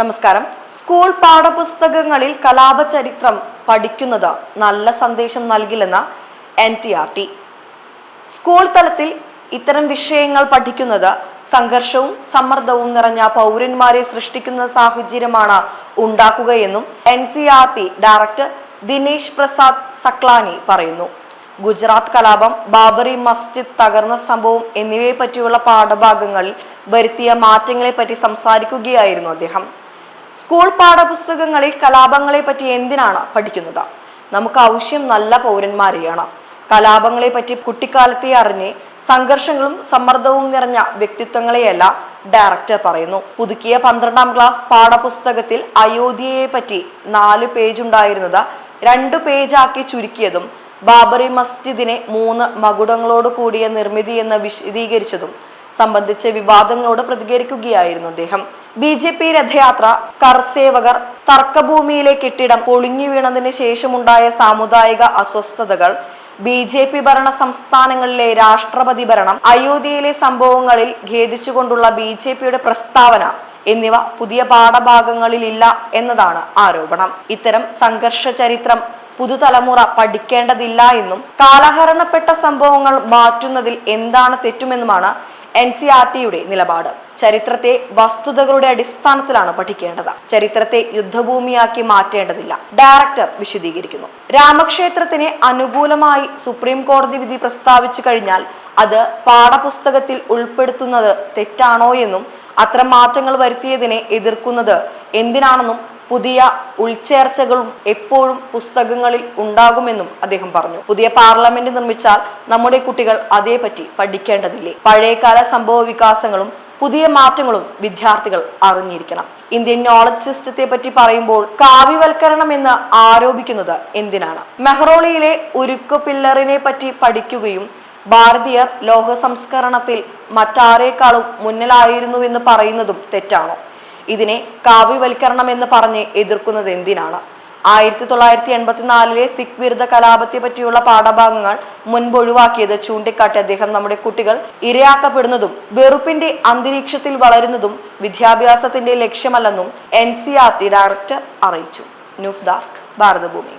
നമസ്കാരം. സ്കൂൾ പാഠപുസ്തകങ്ങളിൽ കലാപചരിത്രം പഠിക്കുന്നത് നല്ല സന്ദേശം നൽകില്ലെന്ന് N T R T school തലത്തിൽ ഇത്തരം വിഷയങ്ങൾ പഠിക്കുന്നത് സംഘർഷവും സമ്മർദ്ദവും നിറഞ്ഞ പൗരന്മാരെ സൃഷ്ടിക്കുന്ന സാഹചര്യമാണ് ഉണ്ടാക്കുകയെന്നും N C R T director Dinesh Prasad Saklani പറയുന്നു. ഗുജറാത്ത് കലാപം ബാബറി മസ്ജിദ് തകർന്ന സംഭവം എന്നിവയെ പറ്റിയുള്ള പാഠഭാഗങ്ങളിൽ വരുത്തിയ മാറ്റങ്ങളെ പറ്റി സംസാരിക്കുകയായിരുന്നു അദ്ദേഹം. സ്കൂൾ പാഠപുസ്തകങ്ങളിൽ കലാപങ്ങളെ പറ്റി എന്തിനാണ് പഠിക്കുന്നത്? നമുക്ക് ആവശ്യം നല്ല പൗരന്മാരെയാണ്. കലാപങ്ങളെ പറ്റി കുട്ടിക്കാലത്തെ അറിഞ്ഞ് സംഘർഷങ്ങളും സമ്മർദ്ദവും നിറഞ്ഞ വ്യക്തിത്വങ്ങളെയല്ല ഡയറക്ടർ പറയുന്നു. പുതുക്കിയ പന്ത്രണ്ടാം ക്ലാസ് പാഠപുസ്തകത്തിൽ അയോധ്യയെ പറ്റി നാല് പേജ് ഉണ്ടായിരുന്നത് രണ്ട് പേജാക്കി ചുരുക്കിയതും ബാബറി മസ്ജിദിനെ മൂന്ന് മകുടങ്ങളോട് കൂടിയ നിർമ്മിതി എന്ന് വിശദീകരിച്ചതും സംബന്ധിച്ച വിവാദങ്ങളോട് പ്രതികരിക്കുകയായിരുന്നു അദ്ദേഹം. ബി ജെ പി രഥയാത്ര കർസേവകർ തർക്കഭൂമിയിലെ കെട്ടിടം പൊളിഞ്ഞു വീണതിന് ശേഷമുണ്ടായ സാമുദായിക അസ്വസ്ഥതകൾ ബി ജെ പി ഭരണ സംസ്ഥാനങ്ങളിലെ രാഷ്ട്രപതി ഭരണം അയോധ്യയിലെ സംഭവങ്ങളിൽ ഖേദിച്ചുകൊണ്ടുള്ള ബി ജെ പിയുടെ പ്രസ്താവന എന്നിവ പുതിയ പാഠഭാഗങ്ങളിലില്ല എന്നതാണ് ആരോപണം. ഇത്തരം സംഘർഷ ചരിത്രം പുതുതലമുറ പഠിക്കേണ്ടതില്ല എന്നും കാലഹരണപ്പെട്ട സംഭവങ്ങൾ മാറ്റുന്നതിൽ എന്താണ് തെറ്റുമെന്നുമാണ് എൻ സി ആർ ടിയുടെ നിലപാട്. ചരിത്രത്തെ വസ്തുതകളുടെ അടിസ്ഥാനത്തിലാണ് പഠിക്കേണ്ടത്. ചരിത്രത്തെ യുദ്ധഭൂമിയാക്കി മാറ്റേണ്ടതില്ല. ഡയറക്ടർ വിശദീകരിക്കുന്നു. രാമക്ഷേത്രത്തിന് അനുകൂലമായി സുപ്രീം കോടതി വിധി പ്രസ്താവിച്ചു കഴിഞ്ഞാൽ അത് പാഠപുസ്തകത്തിൽ ഉൾപ്പെടുത്തുന്നത് തെറ്റാണോ എന്നും അത്തരം മാറ്റങ്ങൾ വരുത്തിയതിനെ എതിർക്കുന്നത് എന്തിനാണെന്നും പുതിയ ഉൾച്ചേർച്ചകളും എപ്പോഴും പുസ്തകങ്ങളിൽ ഉണ്ടാകുമെന്നും അദ്ദേഹം പറഞ്ഞു. പുതിയ പാർലമെന്റ് നിർമ്മിച്ചാൽ നമ്മുടെ കുട്ടികൾ അതേപറ്റി പഠിക്കേണ്ടതില്ലേ? പഴയകാല സംഭവ വികാസങ്ങളും പുതിയ മാറ്റങ്ങളും വിദ്യാർത്ഥികൾ അറിഞ്ഞിരിക്കണം. ഇന്ത്യൻ നോളജ് സിസ്റ്റത്തെ പറ്റി പറയുമ്പോൾ കാവ്യവൽക്കരണം എന്ന് ആരോപിക്കുന്നത് എന്തിനാണ്? മെഹ്റോളിയിലെ ഉരുക്കു പില്ലറിനെ പറ്റി പഠിക്കുകയും ഭാരതീയർ ലോക സംസ്കരണത്തിൽ മറ്റാരേക്കാളും മുന്നിലായിരുന്നുവെന്ന് പറയുന്നതും തെറ്റാണോ? ഇതിനെ കാവ്യവൽക്കരണം എന്ന് പറഞ്ഞ് എതിർക്കുന്നത് എന്തിനാണ്? ആയിരത്തി തൊള്ളായിരത്തി എൺപത്തിനാലിലെ സിഖ് വിരുദ്ധ കലാപത്തെ പറ്റിയുള്ള പാഠഭാഗങ്ങൾ മുൻപ് ഒഴിവാക്കിയത് ചൂണ്ടിക്കാട്ടി അദ്ദേഹം നമ്മുടെ കുട്ടികൾ ഇരയാക്കപ്പെടുന്നതും വെറുപ്പിന്റെ അന്തരീക്ഷത്തിൽ വളരുന്നതും വിദ്യാഭ്യാസത്തിന്റെ ലക്ഷ്യമല്ലെന്നും എൻ ഡയറക്ടർ അറിയിച്ചു. News desk Bharatbhoomi.